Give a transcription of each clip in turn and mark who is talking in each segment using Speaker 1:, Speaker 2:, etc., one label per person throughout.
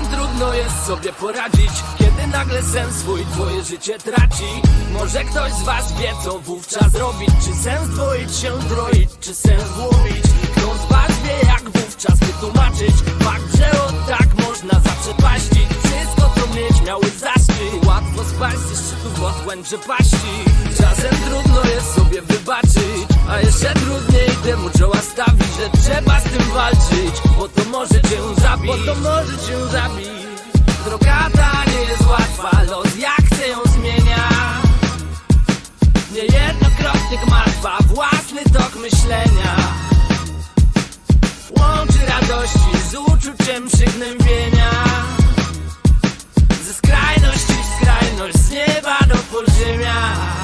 Speaker 1: trudno jest sobie poradzić Kiedy nagle sens swój twoje życie traci. Może ktoś z was wie co wówczas robić Czy sens dwoić się droić, czy sens włowić Kto z was wie jak wówczas wytłumaczyć? Fakt, że od tak można zaprzepaścić Wszystko co mieć miały zaszczyt Łatwo spaść ze szczytów w otchłań przepaści. Czasem walczyć Bo to może cię zabić. Bo to może cię zabić. Droga ta nie jest łatwa Los jak chce ją zmienia. Niejednokrotnie martwa Własny tok myślenia. Łączy radości z uczuciem przygnębienia. Ze skrajności w skrajność Z nieba do podziemia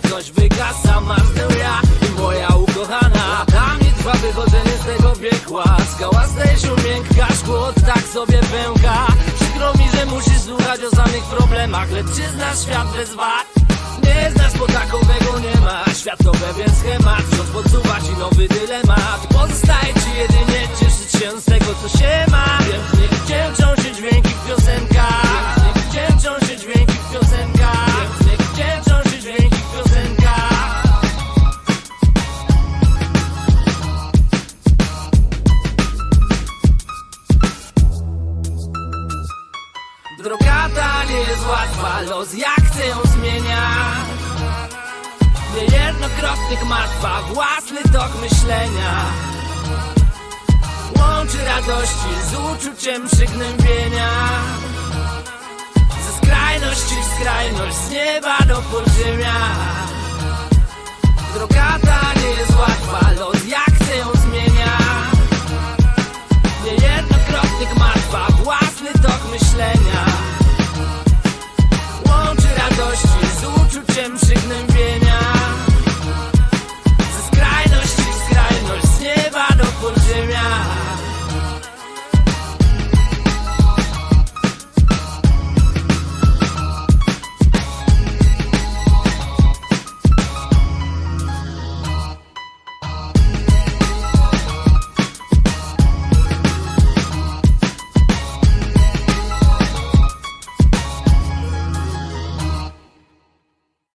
Speaker 1: coś wygasa Marznę ja i moja ukochana. Dla mnie trwa wychodzenie z tego piekła. Skała staje się miękka, szkło tak sobie pęka. Przykro mi, że musisz słuchać o samych problemach Lecz czy znasz świat bez wad? Nie znasz, bo takowego nie ma. Światowe więc schemat, wciąż podsuwa ci nowy dylemat. Pozostaje ci jedynie cieszyć się z tego, co się ma. Pięknie wdzięczą się dźwięki w piosenkach Droga ta nie jest łatwa, los jak chce ją zmienia. Niejednokrotnie martwa, własny tok myślenia. Łączy radości z uczuciem przygnębienia. Ze skrajności w skrajność, z nieba do podziemia